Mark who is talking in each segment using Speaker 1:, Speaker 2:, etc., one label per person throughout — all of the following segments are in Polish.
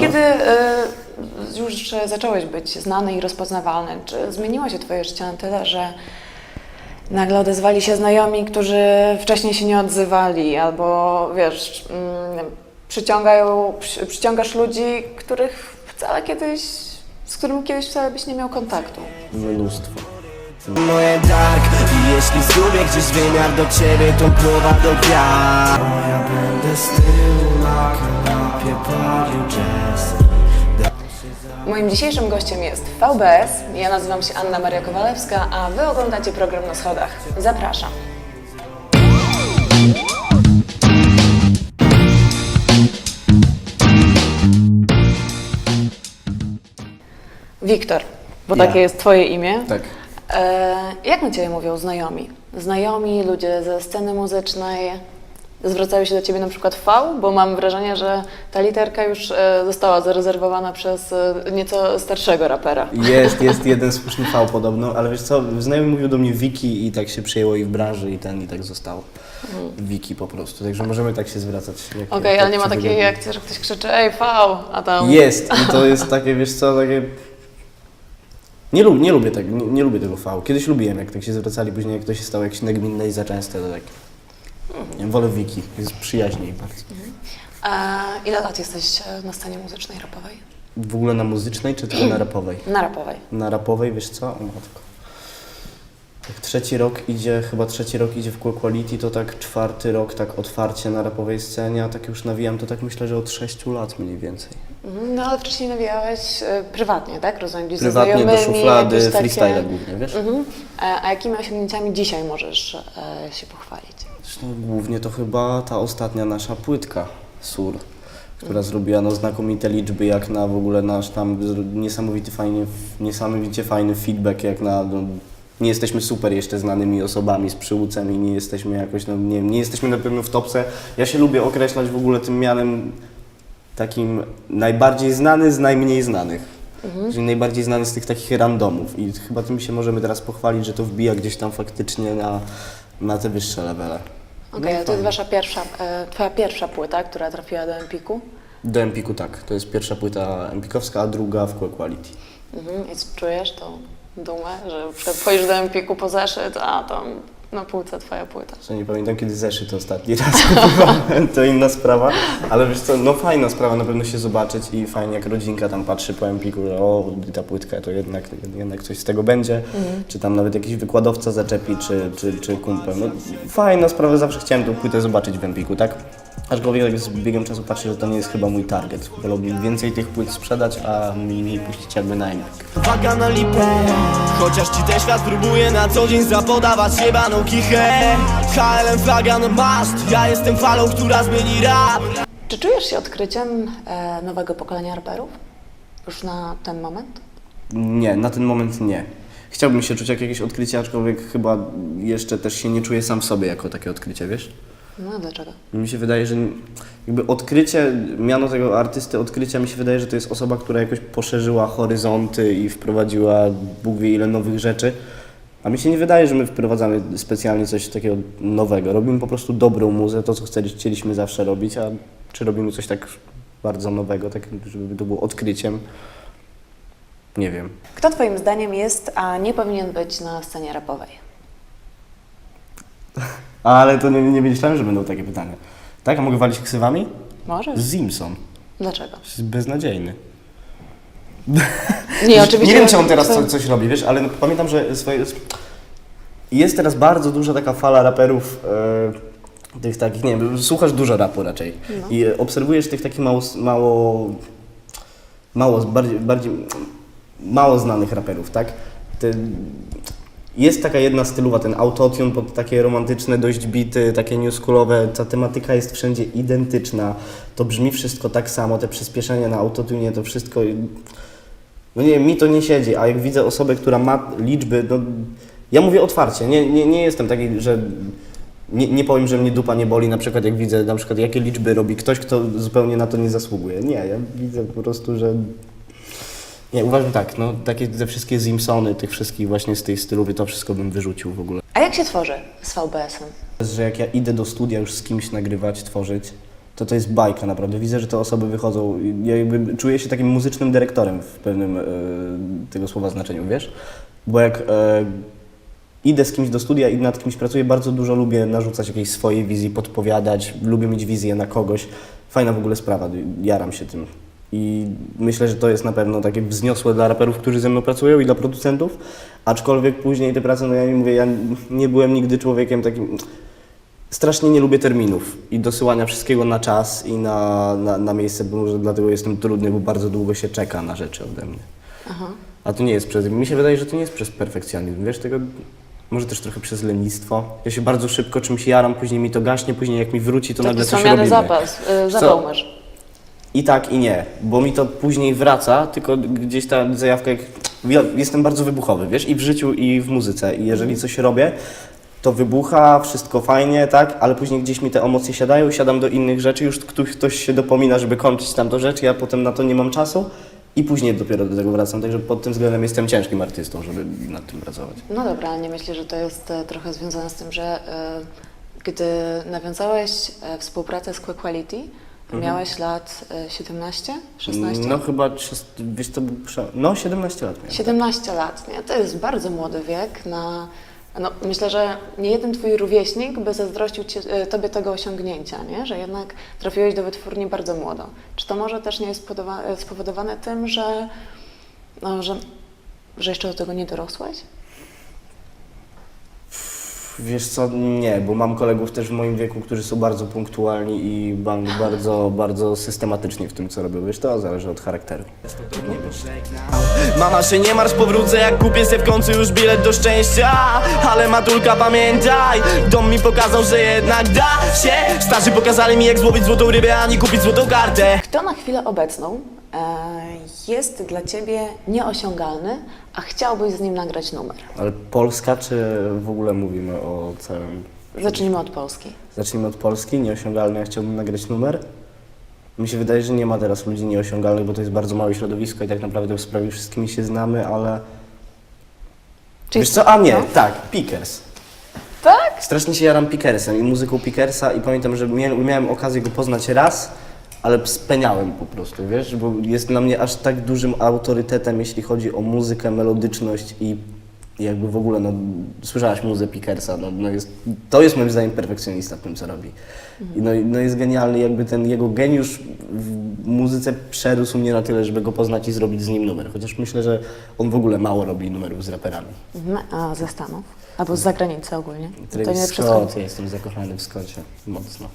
Speaker 1: Kiedy y, już zacząłeś być znany i rozpoznawalny, czy zmieniło się Twoje życie na tyle, że nagle odezwali się znajomi, którzy wcześniej się nie odzywali, albo wiesz, mm, przyciągają, przy, przyciągasz ludzi, których wcale kiedyś, z którymi kiedyś wcale byś nie miał kontaktu.
Speaker 2: Mnóstwo.
Speaker 3: Moje dark I jeśli zgubię gdzieś wymiar do ciebie To głowa do gwiazd Ja będę z tyłu na
Speaker 1: Moim dzisiejszym gościem jest VBS, ja nazywam się Anna Maria Kowalewska, a Wy oglądacie program na schodach. Zapraszam. Wiktor, bo
Speaker 2: Ja.
Speaker 1: takie jest Twoje imię.
Speaker 2: Tak.
Speaker 1: E, jak na Ciebie mówią znajomi? Znajomi, ludzie ze sceny muzycznej zwracają się do Ciebie na przykład V, bo mam wrażenie, że ta literka już e, została zarezerwowana przez e, nieco starszego rapera.
Speaker 2: Jest, jest jeden słuszny V podobno, ale wiesz co, znajomy mówił do mnie Wiki i tak się przyjęło i w branży i ten i tak zostało. Wiki po prostu, także możemy tak się zwracać.
Speaker 1: Mhm. Okej,
Speaker 2: jak
Speaker 1: ale nie ma takiej
Speaker 2: wygodnie.
Speaker 1: akcji, że ktoś krzyczy ej V, a tam...
Speaker 2: Jest i to jest takie, wiesz co, takie... Nie, lub, nie lubię tego, nie, nie lubię tego V. Kiedyś lubiłem, jak tak się zwracali, później jak to się stało jakieś nagminne i za częste, to tak... Wolę Wiki, jest przyjaźniej bardzo.
Speaker 1: A ile lat jesteś e, na scenie muzycznej rapowej?
Speaker 2: W ogóle na muzycznej czy tylko na rapowej?
Speaker 1: Na rapowej.
Speaker 2: Na rapowej, wiesz co? O matko. Jak trzeci rok idzie, chyba trzeci rok idzie w Cool Quality, to tak czwarty rok tak otwarcie na rapowej scenie, a tak już nawijam, to tak myślę, że od sześciu lat mniej więcej.
Speaker 1: Mhm, No ale wcześniej nawijałeś e, prywatnie, tak? Rozumiem, gdzieś ze
Speaker 2: Prywatnie do
Speaker 1: znajomymi,
Speaker 2: szuflady,
Speaker 1: jakieś takie-
Speaker 2: freestyle głównie, wiesz?
Speaker 1: Mhm. A, a jakimi osiągnięciami dzisiaj możesz e, się pochwalić?
Speaker 2: Zresztą głównie to chyba ta ostatnia nasza płytka, Sur, która zrobiła no, znakomite liczby, jak na w ogóle nasz tam niesamowity fajny, niesamowicie fajny feedback, jak na no, nie jesteśmy super jeszcze znanymi osobami z przyłócem i nie jesteśmy jakoś, no, nie, nie jesteśmy na pewno w topce. Ja się lubię określać w ogóle tym mianem takim najbardziej znany z najmniej znanych. Czyli najbardziej znany z tych takich randomów i chyba tym się możemy teraz pochwalić, że to wbija gdzieś tam faktycznie na, na te wyższe levele.
Speaker 1: Okej, ale to jest wasza pierwsza, e, twoja pierwsza płyta, która trafiła do Empiku.
Speaker 2: Do Empiku tak, to jest pierwsza płyta empikowska, a druga w Cool Quality.
Speaker 1: Mhm. I czujesz tą dumę, że przed- wchodzisz do Empiku po zeszyt, a tam na półce twoja płyta.
Speaker 2: Co nie pamiętam kiedy zeszyt ostatni raz kupowałem, to inna sprawa, ale wiesz co, no fajna sprawa na pewno się zobaczyć i fajnie jak rodzinka tam patrzy po Empiku, że o ta płytka to jednak, jednak coś z tego będzie, czy tam nawet jakiś wykładowca zaczepi, czy, czy, czy kumpel. No, fajna sprawa, zawsze chciałem tą płytę zobaczyć w Empiku, tak? Aczkolwiek jak z biegiem czasu patrzę, że to nie jest chyba mój target. Wolałbym więcej tych płyt sprzedać, a mniej puścić jakby na Empik.
Speaker 3: Waga na lipę Chociaż ci ten świat próbuje na co dzień zapodawać jebaną kichę HLM flaga na mast Ja jestem falą, która zmieni rap
Speaker 1: Czy czujesz się odkryciem e, nowego pokolenia raperów? Już na ten moment?
Speaker 2: Nie, na ten moment nie. Chciałbym się czuć jak jakieś odkrycie, aczkolwiek chyba jeszcze też się nie czuję sam w sobie jako takie odkrycie, wiesz?
Speaker 1: No dlaczego?
Speaker 2: Mi się wydaje, że jakby odkrycie, miano tego artysty odkrycia, mi się wydaje, że to jest osoba, która jakoś poszerzyła horyzonty i wprowadziła Bóg wie ile nowych rzeczy. A mi się nie wydaje, że my wprowadzamy specjalnie coś takiego nowego. Robimy po prostu dobrą muzę, to co chcieli- chcieliśmy zawsze robić, a czy robimy coś tak bardzo nowego, tak żeby to było odkryciem? Nie wiem.
Speaker 1: Kto twoim zdaniem jest, a nie powinien być na scenie rapowej?
Speaker 2: Ale to nie, nie myślałem, że będą takie pytania. Tak, a mogę walić ksywami?
Speaker 1: Możesz?
Speaker 2: Zimson.
Speaker 1: Dlaczego?
Speaker 2: Jest beznadziejny.
Speaker 1: Nie, oczywiście.
Speaker 2: Nie wiem, czy on teraz co, coś robi, wiesz, ale no, pamiętam, że swoje... jest teraz bardzo duża taka fala raperów, e, tych takich, nie wiem, słuchasz dużo rapu raczej i e, obserwujesz tych takich mało, mało, mało, bardziej, bardziej, mało znanych raperów, tak? Te, jest taka jedna stylowa, ten autotune pod takie romantyczne dość bity, takie newschoolowe, ta tematyka jest wszędzie identyczna, to brzmi wszystko tak samo, te przyspieszenia na autotune, to wszystko... No nie, mi to nie siedzi, a jak widzę osobę, która ma liczby, no ja mówię otwarcie, nie, nie, nie jestem taki, że nie, nie powiem, że mnie dupa nie boli, na przykład jak widzę na przykład jakie liczby robi ktoś, kto zupełnie na to nie zasługuje. Nie, ja widzę po prostu, że nie, uważam tak, no takie te wszystkie Zimsony, tych wszystkich właśnie z tej stylowy, to wszystko bym wyrzucił w ogóle.
Speaker 1: A jak się tworzy z VBS-em?
Speaker 2: Że jak ja idę do studia już z kimś nagrywać, tworzyć, to to jest bajka naprawdę. Widzę, że te osoby wychodzą, ja jakby czuję się takim muzycznym dyrektorem w pewnym e, tego słowa znaczeniu, wiesz? Bo jak e, idę z kimś do studia i nad kimś pracuję, bardzo dużo lubię narzucać jakiejś swojej wizji, podpowiadać, lubię mieć wizję na kogoś. Fajna w ogóle sprawa, jaram się tym. I myślę, że to jest na pewno takie wzniosłe dla raperów, którzy ze mną pracują i dla producentów. Aczkolwiek później te prace, no ja nie mówię, ja nie byłem nigdy człowiekiem takim. Strasznie nie lubię terminów i dosyłania wszystkiego na czas i na, na, na miejsce, bo może dlatego jestem trudny, bo bardzo długo się czeka na rzeczy ode mnie. A to nie jest przez. Mi się wydaje, że to nie jest przez perfekcjonizm. Wiesz, tego. Może też trochę przez lenistwo. Ja się bardzo szybko czymś jaram, później mi to gaśnie, później jak mi wróci, to
Speaker 1: Taki
Speaker 2: nagle coś robimy.
Speaker 1: zapas, y, zapał masz.
Speaker 2: I tak, i nie, bo mi to później wraca, tylko gdzieś ta zajawka, jak... ja jestem bardzo wybuchowy, wiesz, i w życiu, i w muzyce. I jeżeli coś robię, to wybucha, wszystko fajnie, tak, ale później gdzieś mi te emocje siadają, siadam do innych rzeczy, już ktoś, ktoś się dopomina, żeby kończyć tamto rzecz, ja potem na to nie mam czasu i później dopiero do tego wracam, także pod tym względem jestem ciężkim artystą, żeby nad tym pracować.
Speaker 1: No dobra, ale nie myślę, że to jest e, trochę związane z tym, że e, gdy nawiązałeś e, współpracę z Quick Quality, miałeś lat e, 17, 16?
Speaker 2: No chyba, szes- wiesz, to był, prze- no 17 lat miałem.
Speaker 1: 17 lat, nie? To jest bardzo młody wiek na... No, myślę, że nie jeden twój rówieśnik by zazdrościł cię, e, tobie tego osiągnięcia, nie? że jednak trafiłeś do wytwórni bardzo młodo. Czy to może też nie jest spodowa- e, spowodowane tym, że, no, że, że jeszcze do tego nie dorosłeś?
Speaker 2: Wiesz co, nie, bo mam kolegów też w moim wieku, którzy są bardzo punktualni i ban- bardzo, bardzo systematyczni w tym, co robią. Wiesz, to zależy od charakteru.
Speaker 3: Mama się nie martw, powrócę jak kupię sobie w końcu już bilet do szczęścia Ale matulka pamiętaj, dom mi pokazał, że jednak da się Starzy pokazali mi jak złowić złotą rybę, a nie kupić złotą kartę
Speaker 1: Kto na chwilę obecną jest dla ciebie nieosiągalny, a chciałbyś z nim nagrać numer?
Speaker 2: Ale Polska, czy w ogóle mówimy o całym...
Speaker 1: Zacznijmy od Polski.
Speaker 2: Zacznijmy od Polski, nieosiągalny, ja chciałbym nagrać numer. Mi się wydaje, że nie ma teraz ludzi nieosiągalnych, bo to jest bardzo małe środowisko i tak naprawdę z prawie wszystkimi się znamy, ale...
Speaker 1: Czyli-
Speaker 2: Wiesz co, a nie,
Speaker 1: no.
Speaker 2: tak, Pickers.
Speaker 1: Tak?
Speaker 2: Strasznie się jaram Pickersem i muzyką Pickersa i pamiętam, że mia- miałem okazję go poznać raz, ale speniałem po prostu, wiesz, bo jest dla mnie aż tak dużym autorytetem, jeśli chodzi o muzykę, melodyczność i jakby w ogóle, no, słyszałaś muzę Pickersa, no, no jest, to jest moim zdaniem perfekcjonista w tym, co robi. I no, no jest genialny, jakby ten jego geniusz w muzyce przerósł mnie na tyle, żeby go poznać i zrobić z nim numer, chociaż myślę, że on w ogóle mało robi numerów z raperami.
Speaker 1: Mhm, A ze Stanów? Albo z zagranicy ogólnie? To nie przez
Speaker 2: Scott, ja jestem zakochany w Scottie, mocno.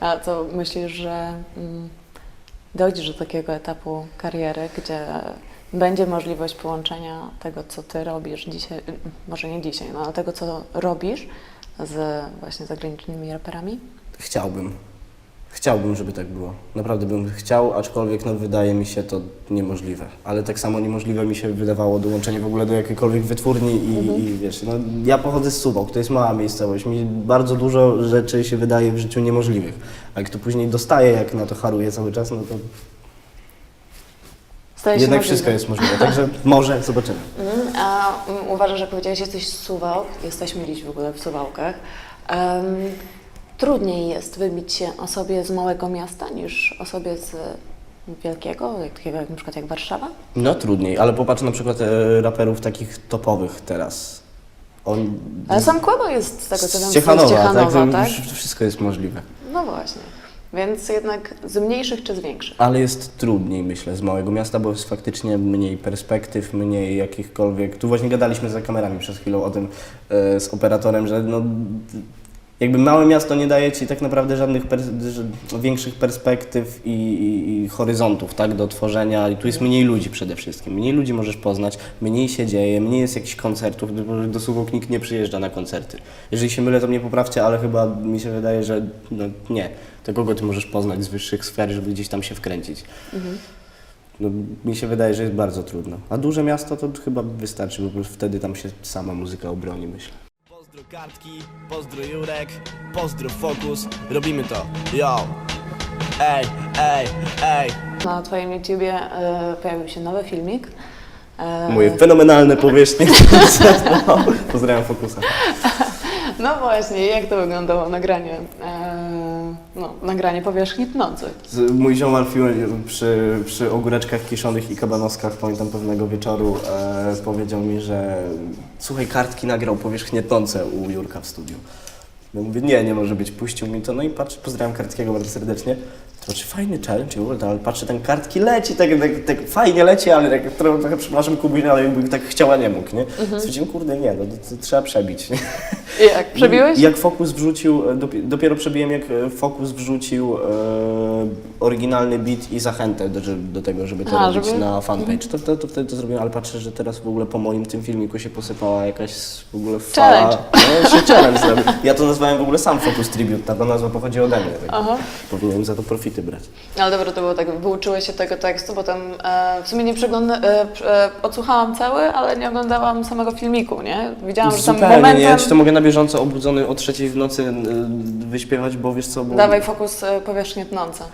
Speaker 1: A to myślisz, że mm, dojdziesz do takiego etapu kariery, gdzie będzie możliwość połączenia tego, co ty robisz dzisiaj, może nie dzisiaj, no ale tego, co robisz z właśnie zagranicznymi raperami?
Speaker 2: Chciałbym. Chciałbym, żeby tak było. Naprawdę bym chciał, aczkolwiek no, wydaje mi się to niemożliwe. Ale tak samo niemożliwe mi się wydawało dołączenie w ogóle do jakiejkolwiek wytwórni i, i wiesz, no, ja pochodzę z Suwałk, to jest mała miejscowość. Mi bardzo dużo rzeczy się wydaje w życiu niemożliwych. A jak to później dostaję, jak na to haruję cały czas, no to
Speaker 1: Staje się
Speaker 2: jednak
Speaker 1: możliwe.
Speaker 2: wszystko jest możliwe. Także może zobaczymy.
Speaker 1: Mhm, A mm, uważasz, że powiedziałeś, jesteś z Suwałk, jesteśmy dziś w ogóle w Suwałkach. Em, trudniej jest wybić się osobie z małego miasta niż osobie z wielkiego, takiego jak na przykład jak Warszawa?
Speaker 2: No trudniej, ale popatrz na przykład e, raperów takich topowych teraz. On,
Speaker 1: Ale sam Kłebo jest z tego co wiem
Speaker 2: z Ciechanowa,
Speaker 1: z Ciechanowa
Speaker 2: tak?
Speaker 1: Tak?
Speaker 2: już Wszystko jest możliwe.
Speaker 1: No właśnie. Więc jednak z mniejszych czy z większych?
Speaker 2: Ale jest trudniej, myślę, z małego miasta, bo jest faktycznie mniej perspektyw, mniej jakichkolwiek. Tu właśnie gadaliśmy za kamerami przed chwilą o tym e, z operatorem, że no, jakby małe miasto nie daje ci tak naprawdę żadnych pers- większych perspektyw i, i, i horyzontów tak, do tworzenia. I tu jest mniej ludzi przede wszystkim. Mniej ludzi możesz poznać, mniej się dzieje, mniej jest jakichś koncertów. Do, do Suwałk nikt nie przyjeżdża na koncerty. Jeżeli się mylę, to mnie poprawcie, ale chyba mi się wydaje, że no, nie. To kogo ty możesz poznać z wyższych sfer, żeby gdzieś tam się wkręcić? No, mi się wydaje, że jest bardzo trudno. A duże miasto to chyba wystarczy, bo wtedy tam się sama muzyka obroni, myślę.
Speaker 3: Pozdro kartki, pozdro Jurek, pozdro Fokus, robimy to, yo Ej, ej, ej
Speaker 1: Na Twoim YouTubie e, pojawił się nowy filmik. E,
Speaker 2: Moje fenomenalne powierzchnie. Pozdrawiam Fokusa.
Speaker 1: No właśnie, jak to wyglądało nagranie? E, no, nagranie powierzchni tnących.
Speaker 2: Z- Mój ziomal film przy, przy ogóreczkach kiszonych i kabanoskach, pamiętam pewnego wieczoru, e, powiedział mi, że słuchaj, kartki nagrał powierzchnie tące u Jurka w studiu. Ja mówię, nie, nie może być, puścił mi to, no i patrz, pozdrawiam Kartkiego bardzo serdecznie. Znaczy fajny challenge, Jurek, ale patrzę, ten kartki leci, tak, tak, tak fajnie leci, ale tak, trochę, trochę przepraszam Kubuś, ale jakby tak chciała, nie mógł, nie? Stwierdziłem, kurde, nie, no to, to trzeba przebić?
Speaker 1: I jak, przebiłeś?
Speaker 2: Jak Focus wrzucił, e, dopi- dopiero przebiłem jak e, Focus wrzucił e, oryginalny beat i zachętę do, do tego, żeby to
Speaker 1: A,
Speaker 2: robić
Speaker 1: żeby-
Speaker 2: na fanpage. To, to, to wtedy to zrobiłem, ale patrzę, że teraz w ogóle po moim tym filmiku się posypała jakaś w ogóle fala.
Speaker 1: Challenge.
Speaker 2: No, się challenge zrobił. Ja to nazwałem w ogóle sam Focus Tribute, ta nazwa pochodzi ode mnie. Tak.
Speaker 1: Aha.
Speaker 2: Powinienem za to profity brać.
Speaker 1: Ale dobra, to było tak, wyuczyłeś się tego tekstu, potem e, w sumie nie przegląda, e, e, odsłuchałam cały, ale nie oglądałam samego filmiku, nie? Widziałam, że tam
Speaker 2: Zupełnie
Speaker 1: momentem...
Speaker 2: nie, ja ci to mogę na bieżąco obudzony o trzeciej w nocy y, wyśpiewać, bo wiesz co, bo...
Speaker 1: Dawaj fokus e, powierzchnię tnąca.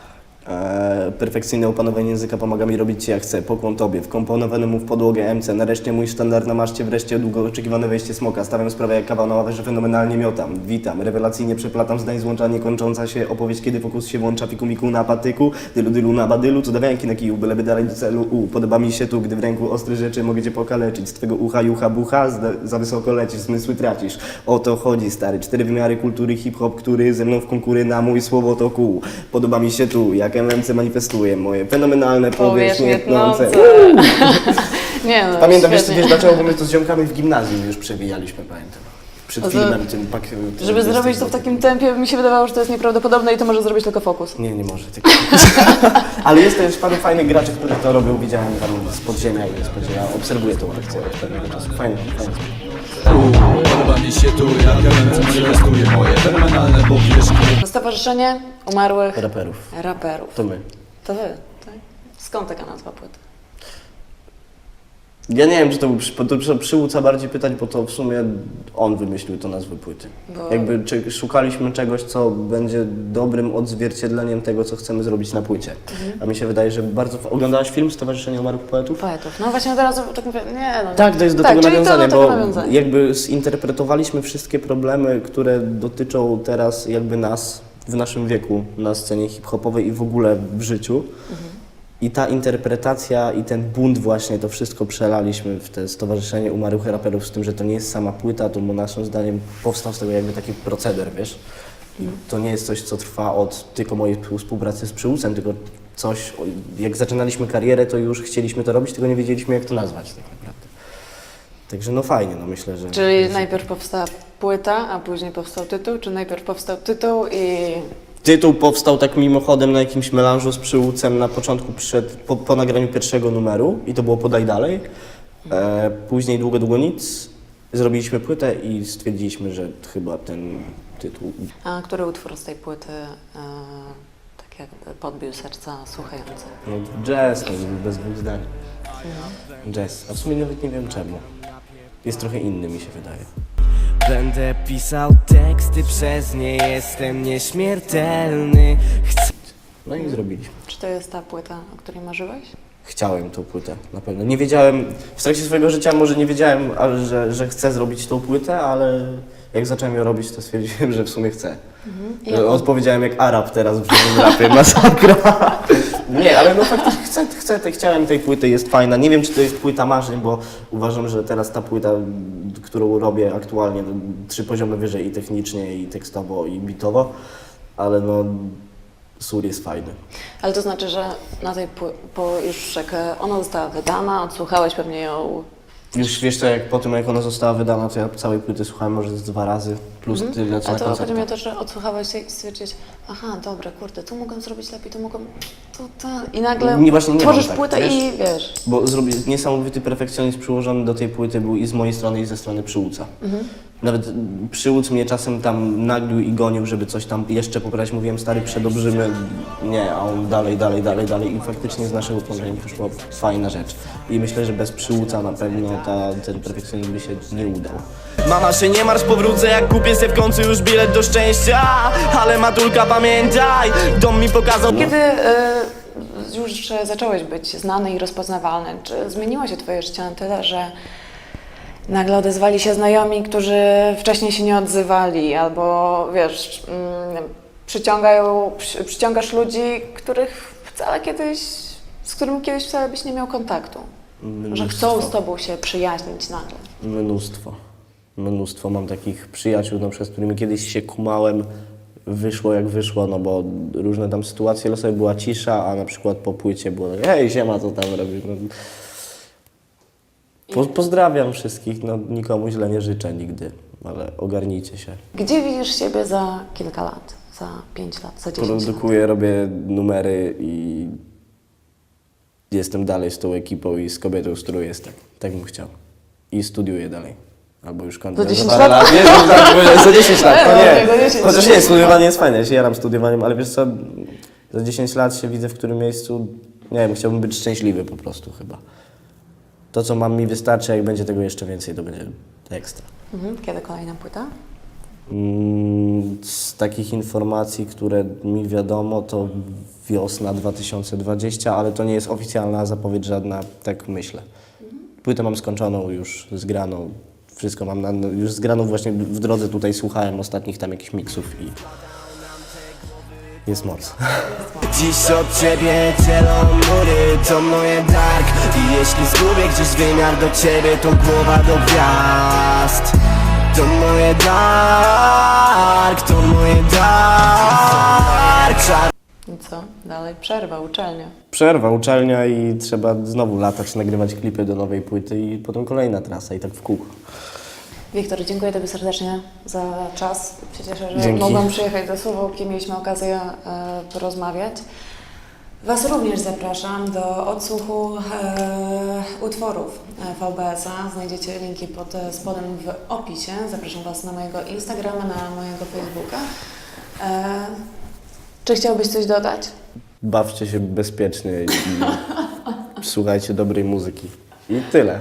Speaker 2: E, perfekcyjne opanowanie języka pomaga mi robić jak chcę. Pokłon tobie. Wkomponowany mu w podłogę MC. Nareszcie mój sztandar na maszcie. Wreszcie długo oczekiwane wejście smoka. Stawiam sprawę jak kawał na ławę, że fenomenalnie miotam. Witam. Rewelacyjnie przeplatam zdań złącza niekończąca się opowieść, kiedy fokus się włącza. Fiku miku na patyku. Dylu dylu na badylu. Cudawianki na kiju. Byleby dalej do celu. U. Podoba mi się tu, gdy w ręku ostre rzeczy mogę cię pokaleczyć. Z twego ucha jucha bucha. Za wysoko lecisz. Zmysły tracisz. O to chodzi stary. Cztery wymiary kultury hip-hop, który ze mną w konkury na mój słowo to kół. Podoba mi się tu, jak MMC manifestuje moje fenomenalne powierzchnie tnące.
Speaker 1: Nie no,
Speaker 2: Pamiętam, wiesz,
Speaker 1: świetnie.
Speaker 2: wiesz dlaczego, bo my to z ziomkami w gimnazjum już przewijaliśmy, pamiętam. Przed
Speaker 1: to-
Speaker 2: filmem tym pak...
Speaker 1: Żeby zrobić to w takim tempie, mi się wydawało, że to jest nieprawdopodobne i to może zrobić tylko fokus.
Speaker 2: Nie, nie może. Tylko... Ale jest też paru fajnych graczy, którzy to robią. Widziałem tam z podziemia i z podziemia. Obserwuję tą akcję od pewnego czasu. Fajnie, fajnie.
Speaker 4: Podoba mi się tu, jak MMC przetestuje moje fenomenalne powierzchnie
Speaker 1: Stowarzyszenie Umarłych
Speaker 2: Raperów.
Speaker 1: Raperów.
Speaker 2: To my.
Speaker 1: To wy, tak? Skąd taka nazwa płyty?
Speaker 2: Ja nie wiem, czy to był przy, to przy, przyłuca bardziej pytać, bo to w sumie on wymyślił to nazwę płyty.
Speaker 1: Bo-
Speaker 2: Jakby czy, szukaliśmy czegoś, co będzie dobrym odzwierciedleniem tego, co chcemy zrobić na płycie. A mi się wydaje, że bardzo... Oglądałaś film Stowarzyszenie Umarłych Poetów?
Speaker 1: Poetów. No właśnie teraz tak mówię, nie no.
Speaker 2: Tak, to jest do
Speaker 1: tak,
Speaker 2: tego
Speaker 1: czyli
Speaker 2: nawiązanie,
Speaker 1: to do
Speaker 2: bo
Speaker 1: tego nawiązanie.
Speaker 2: jakby zinterpretowaliśmy wszystkie problemy, które dotyczą teraz jakby nas w naszym wieku na scenie hip-hopowej i w ogóle w życiu. I ta interpretacja i ten bunt właśnie, to wszystko przelaliśmy w te Stowarzyszenie Umarłych Raperów z tym, że to nie jest sama płyta, to naszym zdaniem powstał z tego jakby taki proceder, wiesz? I to nie jest coś, co trwa od tylko mojej współpracy z Przyłusem, tylko coś, jak zaczynaliśmy karierę, to już chcieliśmy to robić, tylko nie wiedzieliśmy, jak to nazwać tak naprawdę. Także no fajnie, no myślę, że...
Speaker 1: Czyli najpierw powstała płyta, a później powstał tytuł, czy najpierw powstał tytuł i
Speaker 2: Tytuł powstał tak mimochodem na jakimś melanżu z Przyłucem na początku, przed, po, po nagraniu pierwszego numeru i to było Podaj Dalej. E, później Długo, Długo Nic. Zrobiliśmy płytę i stwierdziliśmy, że chyba ten tytuł...
Speaker 1: a który utwór z tej płyty e, tak jakby podbił serca słuchających?
Speaker 2: No, jazz, no, bez dwóch zdań. Jazz, a w sumie nawet nie wiem czemu. Jest trochę inny, mi się wydaje.
Speaker 3: Będę pisał teksty przez nie jestem nieśmiertelny Chcę
Speaker 2: No i zrobiliśmy.
Speaker 1: Czy to jest ta płyta, o której marzyłeś?
Speaker 2: Chciałem tą płytę, na pewno. Nie wiedziałem, w trakcie swojego życia może nie wiedziałem, ale, że, że chcę zrobić tą płytę, ale jak zacząłem ją robić, to stwierdziłem, że w sumie chcę.
Speaker 1: I
Speaker 2: E, Odpowiedziałem jak Arab teraz w żywym rapie, masakra. Nie, ale no faktycznie chcę, chcę, te, chciałem tej płyty, jest fajna. Nie wiem, czy to jest płyta marzeń, bo uważam, że teraz ta płyta, m, którą robię aktualnie, no, trzy poziomy wyżej i technicznie, i tekstowo, i bitowo, ale no, sur jest fajny.
Speaker 1: Ale to znaczy, że na tej pły- po już e, ona została wydana, odsłuchałeś pewnie ją
Speaker 2: Już wiesz co, jak po tym jak ona została wydana, to ja całej płyty słuchałem może z dwa razy, plus tyle co
Speaker 1: A
Speaker 2: na
Speaker 1: to chodzi mi o
Speaker 2: koncertach.
Speaker 1: to, że odsłuchałeś i stwierdzić, aha, dobra, kurde, tu mogłem zrobić lepiej, tu mogłem, to. I nagle
Speaker 2: Nie, właśnie nie
Speaker 1: tworzysz
Speaker 2: mam tak,
Speaker 1: płytę
Speaker 2: wiesz?
Speaker 1: i wiesz.
Speaker 2: Bo zrobi, niesamowity perfekcjonizm przyłożony do tej płyty był i z mojej strony, i ze strony Przyłuca. Nawet mm, Przyłuc mnie czasem tam naglił i gonił, żeby coś tam jeszcze poprawić. Mówiłem, stary, przedobrzymy. Nie, a on dalej, dalej, dalej, dalej. I faktycznie z naszego pokolenia wyszła fajna rzecz. I myślę, że bez Przyłuca na pewno ta, ten perfekcjonizm by się nie udał.
Speaker 3: Mama się nie martw, powrócę jak kupię w końcu już bilet do szczęścia Ale matulka pamiętaj, dom mi pokazał
Speaker 1: Kiedy e, już zacząłeś być znany i rozpoznawalny, czy zmieniło się Twoje życie na tyle, że nagle odezwali się znajomi, którzy wcześniej się nie odzywali, albo wiesz, mm, przyciągają, przy, przyciągasz ludzi, których wcale kiedyś, z którymi kiedyś wcale byś nie miał kontaktu. Że chcą z tobą się przyjaźnić nagle.
Speaker 2: Mnóstwo. Mnóstwo. Mam takich przyjaciół, no, przez którymi kiedyś się kumałem. Wyszło jak wyszło, no bo różne tam sytuacje losowe, była cisza, a na przykład po płycie było tak, hej, siema, co tam robisz? No, po, pozdrawiam wszystkich, no nikomu źle nie życzę nigdy, ale ogarnijcie się.
Speaker 1: Gdzie widzisz siebie za kilka lat, za pięć lat, za dziesięć lat?
Speaker 2: Produkuję, robię numery i jestem dalej z tą ekipą i z kobietą, z którą jestem. Tak bym chciał. I studiuję dalej. Albo już kończę.
Speaker 1: Za 10
Speaker 2: parę
Speaker 1: lat?
Speaker 2: Nie, no, tak, za 10 lat, to nie.
Speaker 1: 10
Speaker 2: Chociaż nie, studiowanie jest fajne, ja się jaram studiowaniem, ale wiesz co, za 10 lat się widzę w którym miejscu, nie wiem, chciałbym być szczęśliwy po prostu chyba. To, co mam mi wystarczy, a jak będzie tego jeszcze więcej, to będzie ekstra.
Speaker 1: Mhm. Kiedy kolejna płyta?
Speaker 2: Mm, Z takich informacji, które mi wiadomo, to wiosna 2020, ale to nie jest oficjalna zapowiedź żadna, tak myślę. Płytę mam skończoną, już zgraną, wszystko mam, na, no, już zgraną właśnie w drodze tutaj słuchałem ostatnich tam jakichś miksów i jest moc.
Speaker 3: Dziś od ciebie dzielą mury, to moje dark I jeśli zgubię gdzieś wymiar do ciebie, to głowa do gwiazd To moje dark, to moje dark Czar
Speaker 1: I co? Dalej przerwa, uczelnia.
Speaker 2: Przerwa, uczelnia i trzeba znowu latać, nagrywać klipy do nowej płyty i potem kolejna trasa i tak w kółko.
Speaker 1: Wiktor, dziękuję Tobie serdecznie za czas. Się cieszę, że
Speaker 2: Dzięki.
Speaker 1: mogłam przyjechać do Suwałki, mieliśmy okazję e, porozmawiać. Was również zapraszam do odsłuchu e, utworów VBS-a. Znajdziecie linki pod spodem w opisie. Zapraszam Was na mojego Instagrama, na mojego Facebooka. E, czy chciałbyś coś dodać?
Speaker 2: Bawcie się bezpiecznie i słuchajcie dobrej muzyki. I tyle.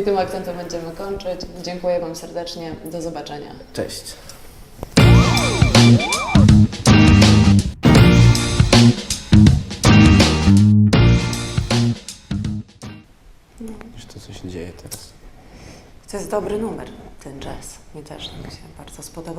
Speaker 1: I tym akcentem będziemy kończyć. Dziękuję Wam serdecznie. Do zobaczenia.
Speaker 2: Cześć. Wiesz to, co się dzieje teraz.
Speaker 1: To jest dobry numer, ten jazz. Mi też tak się bardzo spodobał.